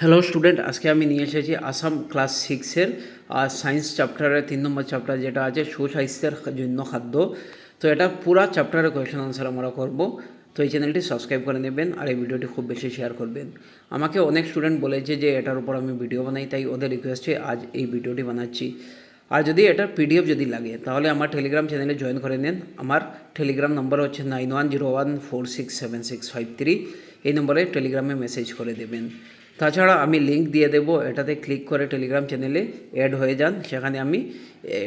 Hello student আজকে আমি নিয়ে এসেছি আসাম ক্লাস সিক্সের আর সায়েন্স চ্যাপ্টারের তিন নম্বর চ্যাপ্টার যেটা আছে সুস্বাস্থ্যের জন্য খাদ্য। তো এটা পুরা চ্যাপ্টারের কোয়েশন আনসার আমরা করব। তো এই চ্যানেলটি সাবস্ক্রাইব করে নেবেন আর এই ভিডিওটি খুব বেশি শেয়ার করবেন। আমাকে অনেক স্টুডেন্ট বলেছে যে এটার উপর আমি ভিডিও বানাই, তাই ওদের রিকোয়েস্টে আজ এই ভিডিওটি বানাচ্ছি। আর যদি এটার পিডিএফ যদি লাগে, তাহলে আমার টেলিগ্রাম চ্যানেলে জয়েন করে নেন। আমার টেলিগ্রাম নম্বর হচ্ছে nine one zero one four six seven six five three এই নম্বরে টেলিগ্রামে মেসেজ করে দেবেন। তাছাড়া আমি লিঙ্ক দিয়ে দেবো, এটাতে ক্লিক করে টেলিগ্রাম চ্যানেলে অ্যাড হয়ে যান, সেখানে আমি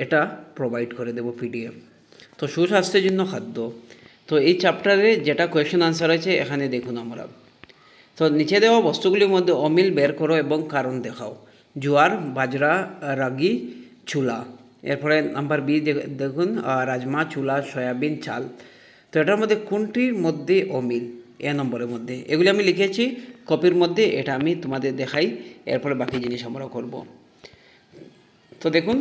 এটা প্রোভাইড করে দেবো পিডিএফ তো সুস্বাস্থ্যের জন্য খাদ্য। তো এই চ্যাপ্টারে যেটা কোয়েশ্চেন আনসার আছে, এখানে দেখুন আমরা। তো নিচে দেওয়া বস্তুগুলির মধ্যে অমিল বের করো এবং কারণ দেখাও। জোয়ার, বাজরা, রাগি, চুলা। এরপরে নাম্বার বি দেখুন রাজমা, চুলা, সয়াবিন, চাল। তো এটার মধ্যে কোনটির মধ্যে অমিল? এ নম্বরের মধ্যে। এগুলি আমি লিখেছি কপির মধ্যে এটা আমি তোমাদের দেখাই এরপরে বাকি জিনিস আমরা করব। তো দেখুন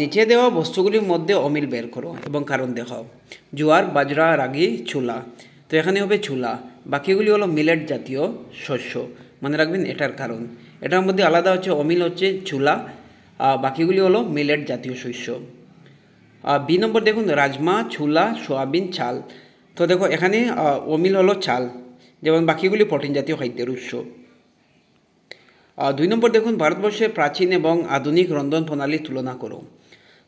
নিচে দেওয়া বস্তুগুলির মধ্যে অমিল বের করো এবং কারণ দেখাও। জোয়ার বাজরা রাগি চুলা। তো এখানে হবে চুলা। বাকিগুলি হলো মিলেট জাতীয় শস্য। মনে রাখবেন এটার কারণ। এটার মধ্যে আলাদা হচ্ছে অমিল হচ্ছে আহ, বাকিগুলি হলো মিলেট জাতীয় শস্য। বি নম্বর দেখুন রাজমা ছোলা সোয়াবিন চাল। তো দেখো, এখানে অমিল হলো চাল, যেমন বাকিগুলি প্রোটিন জাতীয় খাদ্যের উৎস। দুই নম্বর দেখুন, ভারতবর্ষের প্রাচীন এবং আধুনিক রন্ধন প্রণালীর তুলনা করো।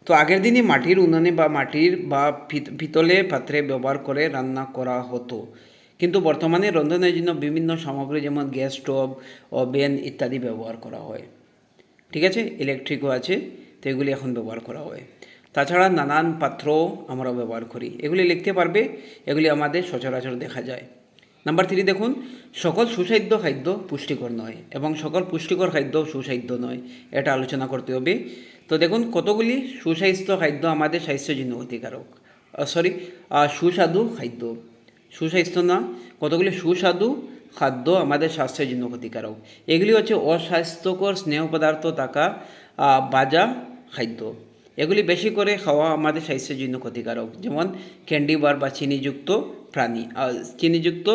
তো আগের দিনে মাটির উনুনে বা মাটির বা পিত- পিতলে পাত্রে ব্যবহার করে রান্না করা হতো। কিন্তু বর্তমানে রন্ধনের জন্য বিভিন্ন সামগ্রী যেমন গ্যাস স্টোভ, ওভেন ইত্যাদি ব্যবহার করা হয়। ঠিক আছে? ইলেকট্রিকও আছে, তো এগুলি এখন ব্যবহার করা হয়। তাছাড়া নানান পাত্র আমরা ব্যবহার করি। এগুলি লিখতে পারবে, এগুলি আমাদের সচরাচর দেখা যায়। নাম্বার থ্রি দেখুন, সকল সুসাধ্য খাদ্য পুষ্টিকর নয় এবং সকল পুষ্টিকর খাদ্য সুসাধ্য নয়, এটা আলোচনা করতে হবে। তো দেখুন, কতগুলি সুস্বাস্থ্য খাদ্য আমাদের স্বাস্থ্যের জন্য ক্ষতিকারক সরি সুস্বাদু খাদ্য। সুস্বাস্থ্য না, কতগুলি সুস্বাদু খাদ্য আমাদের স্বাস্থ্যের জন্য ক্ষতিকারক? এগুলি হচ্ছে অস্বাস্থ্যকর স্নেহ পদার্থ থাকা বাজা খাদ্য। এগুলি বেশি করে খাওয়া আমাদের স্বাস্থ্যের জন্য ক্ষতিকারক। যেমন ক্যান্ডি বার বা চিনিযুক্ত প্রাণী। চিনিযুক্ত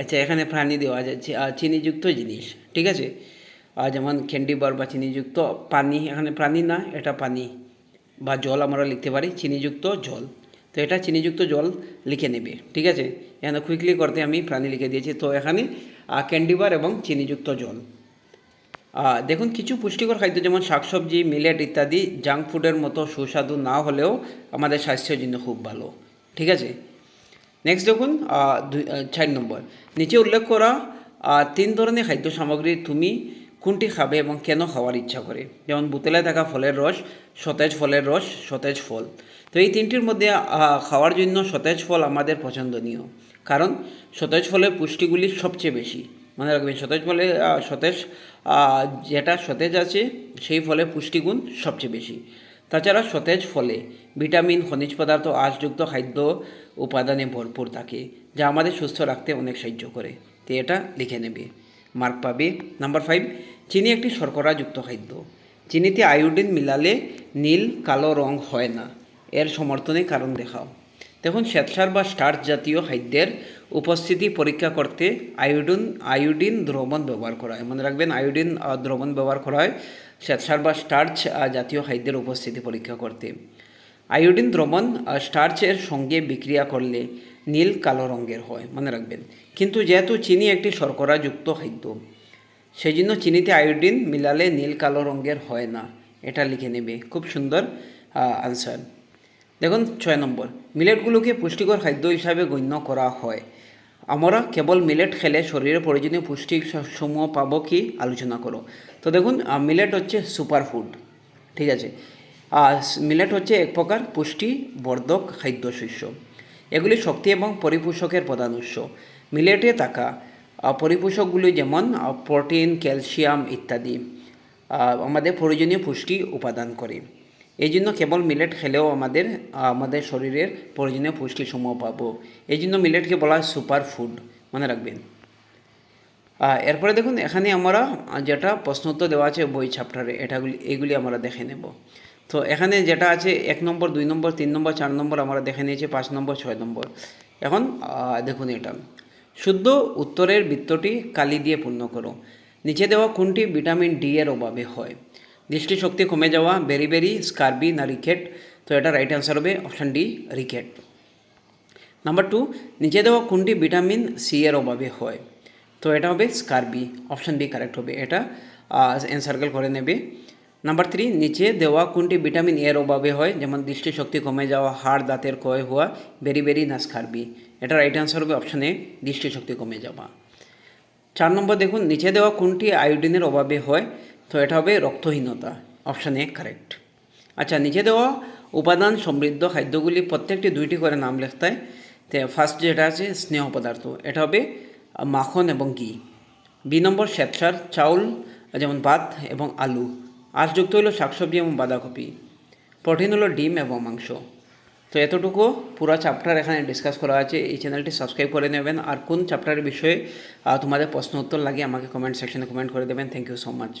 আচ্ছা এখানে প্রাণী দেওয়া যাচ্ছে। চিনিযুক্ত জিনিস, ঠিক আছে? যেমন ক্যান্ডি বার বা চিনিযুক্ত পানি, এখানে প্রাণী না, এটা পানি বা জল আমরা লিখতে পারি, চিনিযুক্ত জল। তো এটা চিনিযুক্ত জল লিখে নেবে, ঠিক আছে? এখানে কুইকলি করতে আমি প্রাণী লিখে দিয়েছি। তো এখানে ক্যান্ডিবার এবং চিনিযুক্ত জল। দেখুন, কিছু পুষ্টিকর খাদ্য যেমন শাকসবজি মিলেট ইত্যাদি জাঙ্ক ফুডের মতো সুস্বাদু না হলেও আমাদের স্বাস্থ্যের জন্য খুব ভালো। ঠিক আছে? নেক্সট দেখুন চার নম্বর। নিচে উল্লেখ করা তিন ধরনের খাদ্য সামগ্রী তুমি কোনটি খাবে এবং কেন খাওয়ার ইচ্ছা করে? যেমন বোতলে থাকা ফলের রস, সতেজ ফলের রস, সতেজ ফল। তো এই তিনটির মধ্যে খাওয়ার জন্য সতেজ ফল আমাদের পছন্দনীয়। কারণ সতেজ ফলের পুষ্টিগুলি সবচেয়ে বেশি। মনে রাখবেন সতেজ ফলে সতেজ যেটা সতেজ আছে, সেই ফলে পুষ্টিগুণ সবচেয়ে বেশি। তাছাড়া সতেজ ফলে ভিটামিন, খনিজ পদার্থ, আঁশযুক্ত খাদ্য উপাদানে ভরপুর থাকে, যা আমাদের সুস্থ রাখতে অনেক সাহায্য করে। তো এটা লিখে নেবে। মার্ক পাবে। নাম্বার ফাইভ, চিনি একটি শর্করাযুক্ত খাদ্য। চিনিতে আয়োডিন মিলালে নীল, কালো রং হয় না। এর সমর্থনে কারণ দেখাও। দেখুন শ্বেতসার বা স্টার্চ জাতীয় খাদ্যের উপস্থিতি পরীক্ষা করতে আয়োডিন আয়োডিন দ্রবণ ব্যবহার করা হয়। মনে রাখবেন, আয়োডিন দ্রবণ ব্যবহার করা হয় শ্বেতসার বা স্টার্চ জাতীয় খাদ্যের উপস্থিতি পরীক্ষা করতে। আয়োডিন দ্রবণ স্টার্চের সঙ্গে বিক্রিয়া করলে নীল কালো রঙের হয়, মনে রাখবেন। কিন্তু যেহেতু চিনি একটি শর্করাযুক্ত খাদ্য সেই জন্য চিনিতে আয়োডিন মিলালে নীল কালো রঙের হয় না। এটা লিখে নেবে। খুব সুন্দর আনসার দেখুন, ছয় নম্বর। মিলেটগুলোকে পুষ্টিকর খাদ্য হিসাবে গণ্য করা হয়। আমরা কেবল মিলেট খেলে শরীরে প্রয়োজনীয় পুষ্টি সমূহ পাবো কি আলোচনা করো। তো দেখুন মিলেট হচ্ছে সুপার ফুড ঠিক আছে? আর মিলেট হচ্ছে এক প্রকার পুষ্টিবর্ধক খাদ্য শস্য এগুলি শক্তি এবং পরিপোষকের প্রধান উৎস। মিলেটে থাকা পরিপোষকগুলি যেমন প্রোটিন, ক্যালসিয়াম ইত্যাদি আমাদের প্রয়োজনীয় পুষ্টি উপাদান করে। এই জন্য কেবল মিলেট খেলেও আমাদের আমাদের শরীরের প্রয়োজনীয় পুষ্টি পুষ্টিসমূহ পাবো। এই জন্য মিলেটকে বলা হয় সুপার ফুড মনে রাখবেন। এরপরে দেখুন, এখানে আমরা যেটা প্রশ্নোত্তর দেওয়া আছে বই চ্যাপ্টারে এটাগুলি এইগুলি আমরা দেখে নেব। তো এখানে যেটা আছে, এক নম্বর, দুই নম্বর, তিন নম্বর, চার নম্বর আমরা দেখে নিয়েছি, পাঁচ নম্বর, ছয় নম্বর। এখন দেখুন এটা। শুদ্ধ উত্তরের বৃত্তটি কালি দিয়ে পূর্ণ করো। নিচে দেওয়া কোনটি ভিটামিন ডি এর অভাবে হয়? দৃষ্টিশক্তি কমে যাওয়া, বেরি বেরি, স্কারবি না রিকেট তো এটা রাইট অ্যান্সার হবে option D rickets number two নিচে দেওয়া কোনটি ভিটামিন সি এর অভাবে হয়? তো এটা হবে স্কারবি অপশান বি কারেক্ট হবে এটা এনসার্কেল করে নেবে। নাম্বার থ্রি নিচে দেওয়া কোনটি ভিটামিন এর অভাবে হয়? যেমন দৃষ্টিশক্তি কমে যাওয়া, হাড়, দাঁতের ক্ষয় হওয়া, বেরি বেরি না স্কারবি। এটা রাইট অ্যান্সার হবে অপশান এ দৃষ্টিশক্তি কমে যাওয়া। চার নম্বর দেখুন, নিচে দেওয়া কোনটি আয়োডিনের অভাবে হয়? তো এটা হবে রক্তহীনতা অপশান এ কারেক্ট আচ্ছা নিচে দেওয়া উপাদান সমৃদ্ধ খাদ্যগুলি প্রত্যেকটি দুইটি করে নাম লিখতে হয় তো ফার্স্ট যেটা আছে, স্নেহ পদার্থ। এটা হবে মাখন এবং ঘি। বি নম্বর, শ্বেতসার, চাউল, যেমন ভাত এবং আলু। আঁশযুক্ত হলো শাকসবজি এবং বাঁধাকপি। প্রোটিন হলো ডিম এবং মাংস। তো এতটুকু, পুরো চ্যাপ্টার এখানে ডিসকাস করা আছে। এই চ্যানেলটি সাবস্ক্রাইব করে নেবেন। আর কোন চ্যাপ্টারের বিষয়ে তোমাদের প্রশ্ন উত্তর লাগে, আমাকে কমেন্ট সেকশনে কমেন্ট করে দেবেন। Thank you so much